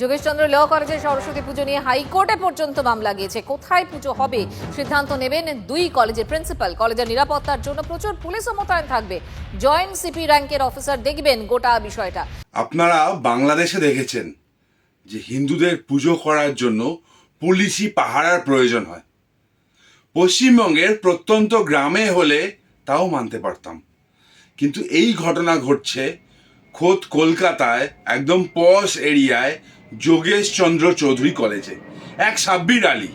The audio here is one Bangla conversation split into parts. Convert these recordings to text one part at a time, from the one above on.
যোগেশচন্দ্র ল কলেজে সরস্বতী পুজো নিয়ে হাইকোর্টে পর্যন্ত মামলা গিয়েছে। কোথায় পুজো হবে? সিদ্ধান্ত নেবেন দুই কলেজের প্রিন্সিপাল। কলেজের নিরাপত্তার জন্য প্রচুর পুলিশও মোতায়েন থাকবে। জয়েন্ট সিপি র্যাঙ্কের অফিসার দেখবেন গোটা বিষয়টা। আপনারা বাংলাদেশে দেখেছেন যে হিন্দুদের পুজো করার জন্য পুলিশি পাহারার প্রয়োজন হয়। পশ্চিমবঙ্গের প্রত্যন্ত গ্রামে হলে তাও মানতে পারতাম। কিন্তু এই ঘটনা ঘটছে খোদ কলকাতায়, একদম পশ এরিয়ায় যোগেশ চন্দ্র চৌধুরী কলেজে। এক সাব্বির আলী।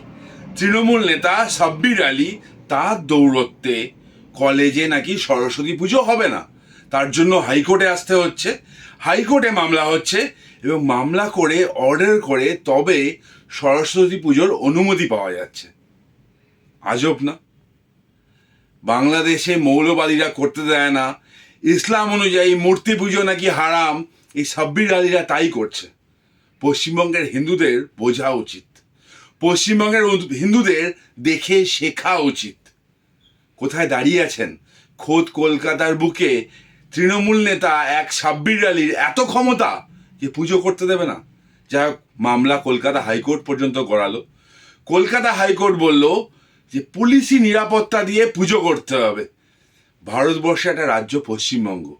তৃণমূল নেতা সাব্বির আলী তার দৌরত্বে কলেজে নাকি সরস্বতী পুজো হবে না। তার জন্য হাইকোর্টে আসতে হচ্ছে। হাইকোর্টে মামলা হচ্ছে এবং মামলা করে, অর্ডার করে তবে সরস্বতী পুজোর অনুমতি পাওয়া যাচ্ছে। আজব না? বাংলাদেশে মৌলবাদীরা করতে দেয় না। ইসলাম অনুযায়ী মূর্তি পুজো নাকি হারাম। এই সাব্বির আলীরা তাই করছে। পশ্চিমবঙ্গের হিন্দুদের বোঝা উচিত। পশ্চিমবঙ্গের হিন্দুদের দেখে শেখা উচিত। কোথায় দাঁড়িয়ে আছেন? খোদ কলকাতার বুকে তৃণমূল নেতা এক সাব্বির আলীর এত ক্ষমতা যে পুজো করতে দেবে না। হোক, মামলা কলকাতা হাইকোর্ট পর্যন্ত গড়ালো। কলকাতা হাইকোর্ট বলল যে পুলিশি নিরাপত্তা দিয়ে পুজো করতে হবে। ভারতবর্ষে একটা রাজ্য পশ্চিমবঙ্গ।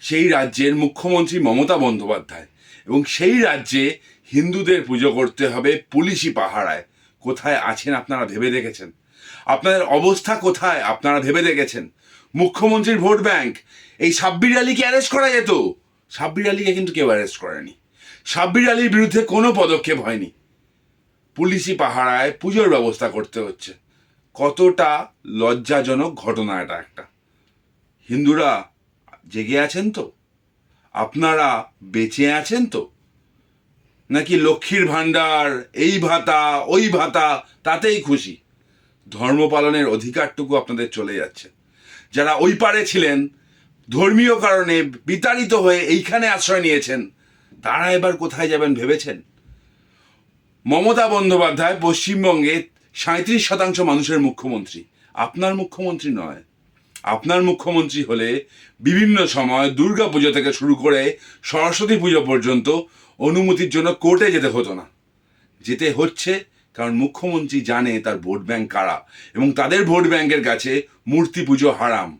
সেই রাজ্যের মুখ্যমন্ত্রী মমতা বন্দ্যোপাধ্যায়। এবং সেই রাজ্যে হিন্দুদের পুজো করতে হবে পুলিশি পাহারায়। কোথায় আছেন আপনারা ভেবে দেখেছেন? আপনাদের অবস্থা কোথায় আপনারা ভেবে দেখেছেন? মুখ্যমন্ত্রীর ভোট ব্যাংক, এই সাব্বির আলীকে অ্যারেস্ট করা যেত। সাব্বির আলীকে কিন্তু কেউ অ্যারেস্ট করেনি। সাব্বির আলীর বিরুদ্ধে কোনো পদক্ষেপ হয়নি। পুলিশি পাহারায় পুজোর ব্যবস্থা করতে হচ্ছে। কতটা লজ্জাজনক ঘটনা এটা একটা। হিন্দুরা জেগে আছেন তো? আপনারা বেঁচে আছেন তো? নাকি লক্ষ্মীর ভাণ্ডার, এই ভাতা, ওই ভাতা, তাতেই খুশি? ধর্ম পালনের অধিকারটুকু আপনাদের চলে যাচ্ছে। যারা ওই পারে ছিলেন, ধর্মীয় কারণে বিতাড়িত হয়ে এইখানে আশ্রয় নিয়েছেন, তারা এবার কোথায় যাবেন ভেবেছেন? মমতা বন্দ্যোপাধ্যায় পশ্চিমবঙ্গে সাঁত্রিশ শতাংশ মানুষের মুখ্যমন্ত্রী। আপনার মুখ্যমন্ত্রী নয়। আপনার মুখ্যমন্ত্রী হলে বিভিন্ন সময় দুর্গা পুজো থেকে শুরু করে সরস্বতী পুজো পর্যন্ত অনুমতির জন্য কোর্টে যেতে হতো না। যেতে হচ্ছে কারণ মুখ্যমন্ত্রী জানে তার ভোট ব্যাংক কারা এবং তাদের ভোট ব্যাংকের কাছে মূর্তি পুজো হারাম।